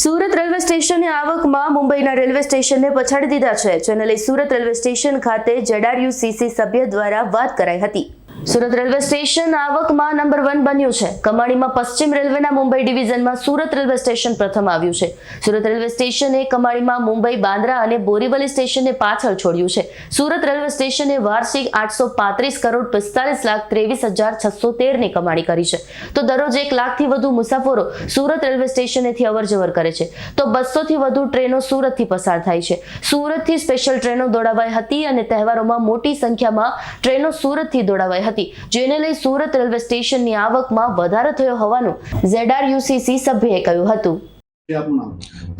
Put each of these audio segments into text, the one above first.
Surat railway સ્ટેશનની આવકમાં મુંબઈના રેલવે સ્ટેશનને પછાડી દીધા છે, જેને લઈ સુરત રેલવે સ્ટેશન ખાતે જેડારયુસીસી સભ્ય દ્વારા વાત કરાઈ હતી. સુરત રેલવે સ્ટેશન આવકમાં નંબર વન બન્યું છે. કમાણીમાં પશ્ચિમ રેલવેના મુંબઈ ડિવિઝનમાં સુરત રેલવે સ્ટેશન પ્રથમ આવ્યું છે. સુરત રેલવે સ્ટેશને કમાણીમાં મુંબઈ, બાંદ્રા અને બોરીવલી સ્ટેશનને પાછળ છોડ્યું છે. સુરત રેલવે સ્ટેશને વાર્ષિક આઠસો પાંત્રીસ કરોડ પિસ્તાલીસ લાખ ત્રેવીસ હજાર છસો તેરની કમાણી કરી છે. તો દરરોજ એક લાખથી વધુ મુસાફરો સુરત રેલવે સ્ટેશનેથી અવરજવર કરે છે. તો બસોથી વધુ ટ્રેનો સુરતથી પસાર થાય છે. સુરતથી સ્પેશિયલ ટ્રેનો દોડાવાઈ હતી અને તહેવારોમાં મોટી સંખ્યામાં ટ્રેનો સુરતથી દોડાવાઈ હતી જેને લઈ સુરત રેલવે સ્ટેશનની આવકમાં વધારો થયો હોવાનું ઝેડઆરયુસીસી સભ્યએ કહ્યું હતું.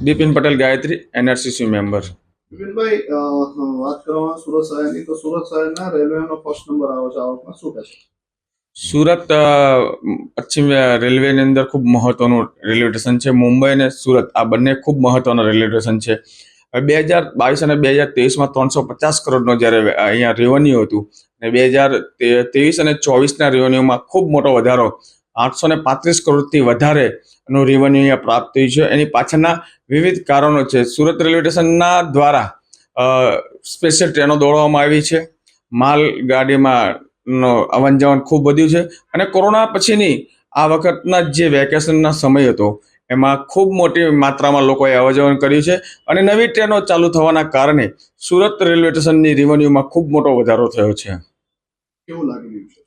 Bipin Patel Gayatri NRCC member. વાત કરવામાં સુરત શહેરની તો સુરત શહેરના રેલવેનો ફર્સ્ટ નંબર આવે છે આવકમાં શું કહેશો? સુરત પશ્ચિમ રેલવેની અંદર ખૂબ મહત્વનું રેલવે સ્ટેશન છે. મુંબઈ અને સુરત આ બંને ખૂબ મહત્વના રેલવે સ્ટેશન છે. બે હજાર બાવીસ અને બે હજાર ત્રેવીસમાં ત્રણસો પચાસ કરોડનો જ્યારે અહીંયા રેવન્યુ હતું અને બે હજાર ત્રેવીસ અને ચોવીસના રેવન્યુમાં ખૂબ મોટો વધારો, આઠસો ને પાંત્રીસ કરોડથી વધારે નું રેવન્યુ અહીંયા પ્રાપ્ત થયું છે. એની પાછળના વિવિધ કારણો છે. સુરત રેલવે સ્ટેશનના દ્વારા સ્પેશિયલ ટ્રેનો દોડવામાં આવી છે. માલ ગાડીમાં નો આવન જાવન ખૂબ વધ્યું છે. અને કોરોના પછીની આ વખતના જે વેકેશનના સમય હતો એમાં ખૂબ મોટી માત્રામાં લોકોએ અવર જવર કર્યું છે અને નવી ટ્રેનો ચાલુ થવાના કારણે સુરત રેલવે સ્ટેશનની રેવન્યુમાં ખૂબ મોટો વધારો થયો છે. કેવું લાગી રહ્યું છે?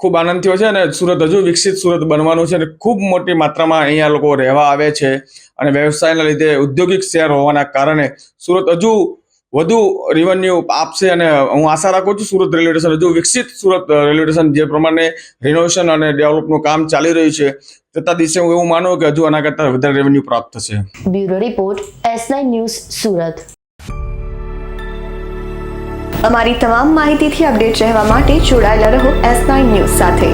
ખૂબ આનંદ થયો છે અને સુરત હજુ વિકસિત સુરત બનવાનું છે અને ખૂબ મોટી માત્રામાં અહીંયા લોકો રહેવા આવે છે અને વ્યવસાયના લીધે ઔદ્યોગિક શહેર હોવાના કારણે સુરત હજુ વધુ રેવન્યુ આપશે અને હું આશા રાખું છું સુરત રેલવે સ્ટેશન હજુ વિકસિત સુરત રેલવે સ્ટેશન જે પ્રમાણે રિનોવેશન અને ડેવલપનું કામ ચાલી રહ્યું છે તથા દિવસે હું એવું માનું કે હજુ આના કરતાં વધારે રેવન્યુ પ્રાપ્ત થશે. Bureau report S news Surat. અમારી તમામ માહિતીથી અપડેટ રહેવા માટે જોડાયેલા રહો એસ ન્યૂઝ સાથે.